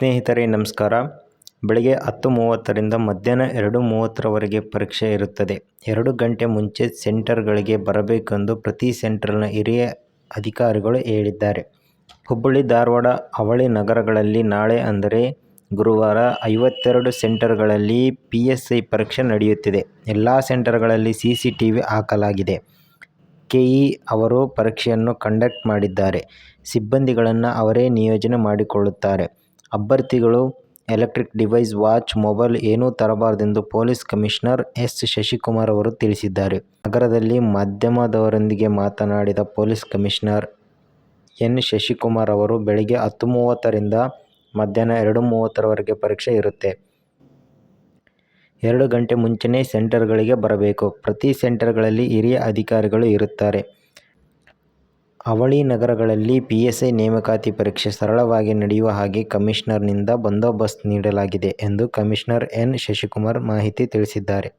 ಸ್ನೇಹಿತರೆ, ನಮಸ್ಕಾರ. ಬೆಳಗ್ಗೆ ಹತ್ತು ಮೂವತ್ತರಿಂದ ಮಧ್ಯಾಹ್ನ ಎರಡು ಮೂವತ್ತರವರೆಗೆ ಪರೀಕ್ಷೆ ಇರುತ್ತದೆ. ಎರಡು ಗಂಟೆ ಮುಂಚೆ ಸೆಂಟರ್ಗಳಿಗೆ ಬರಬೇಕೆಂದು ಪ್ರತಿ ಸೆಂಟರ್ನ ಹಿರಿಯ ಅಧಿಕಾರಿಗಳು ಹೇಳಿದ್ದಾರೆ. ಹುಬ್ಬಳ್ಳಿ, ಧಾರವಾಡ, ಅವಳಿ ನಗರಗಳಲ್ಲಿ ನಾಳೆ ಅಂದರೆ ಗುರುವಾರ ಐವತ್ತೆರಡು ಸೆಂಟರ್ಗಳಲ್ಲಿ ಪಿ ಎಸ್ ಐ ಪರೀಕ್ಷೆ ನಡೆಯುತ್ತಿದೆ. ಎಲ್ಲ ಸೆಂಟರ್ಗಳಲ್ಲಿ ಸಿ ಸಿ ಟಿ ವಿ ಹಾಕಲಾಗಿದೆ. ಕೆಇ ಅವರು ಪರೀಕ್ಷೆಯನ್ನು ಕಂಡಕ್ಟ್ ಮಾಡಿದ್ದಾರೆ. ಸಿಬ್ಬಂದಿಗಳನ್ನು ಅವರೇ ನಿಯೋಜನೆ ಮಾಡಿಕೊಳ್ಳುತ್ತಾರೆ. ಅಭ್ಯರ್ಥಿಗಳು, ಎಲೆಕ್ಟ್ರಿಕ್ ಡಿವೈಸ್ ವಾಚ್, ಮೊಬೈಲ್ ಏನೂ ತರಬಾರದೆಂದು ಪೊಲೀಸ್ ಕಮಿಷನರ್ ಎಸ್. ಶಶಿಕುಮಾರ್ ಅವರು ತಿಳಿಸಿದ್ದಾರೆ. ನಗರದಲ್ಲಿ ಮಾಧ್ಯಮದವರೊಂದಿಗೆ ಮಾತನಾಡಿದ ಪೊಲೀಸ್ ಕಮಿಷನರ್ ಎನ್. ಶಶಿಕುಮಾರ್ ಅವರು, ಬೆಳಗ್ಗೆ ಹತ್ತು ಮೂವತ್ತರಿಂದ ಮಧ್ಯಾಹ್ನ ಎರಡು ಮೂವತ್ತರವರೆಗೆ ಪರೀಕ್ಷೆ ಇರುತ್ತೆ. ಎರಡು ಗಂಟೆ ಮುಂಚೆನೇ ಸೆಂಟರ್ಗಳಿಗೆ ಬರಬೇಕು. ಪ್ರತಿ ಸೆಂಟರ್ಗಳಲ್ಲಿ ಹಿರಿಯ ಅಧಿಕಾರಿಗಳು ಇರುತ್ತಾರೆ. ಅವಳಿ ನಗರಗಳಲ್ಲಿ ಪಿಎಸ್ಐ ನೇಮಕಾತಿ ಪರೀಕ್ಷೆ ಸರಳವಾಗಿ ನಡೆಯುವ ಹಾಗೆ ಕಮಿಷನರ್ನಿಂದ ಬಂದೋಬಸ್ತ್ ನೀಡಲಾಗಿದೆ ಎಂದು ಕಮಿಷನರ್ ಎನ್. ಶಶಿಕುಮಾರ್ ಮಾಹಿತಿ ತಿಳಿಸಿದ್ದಾರೆ.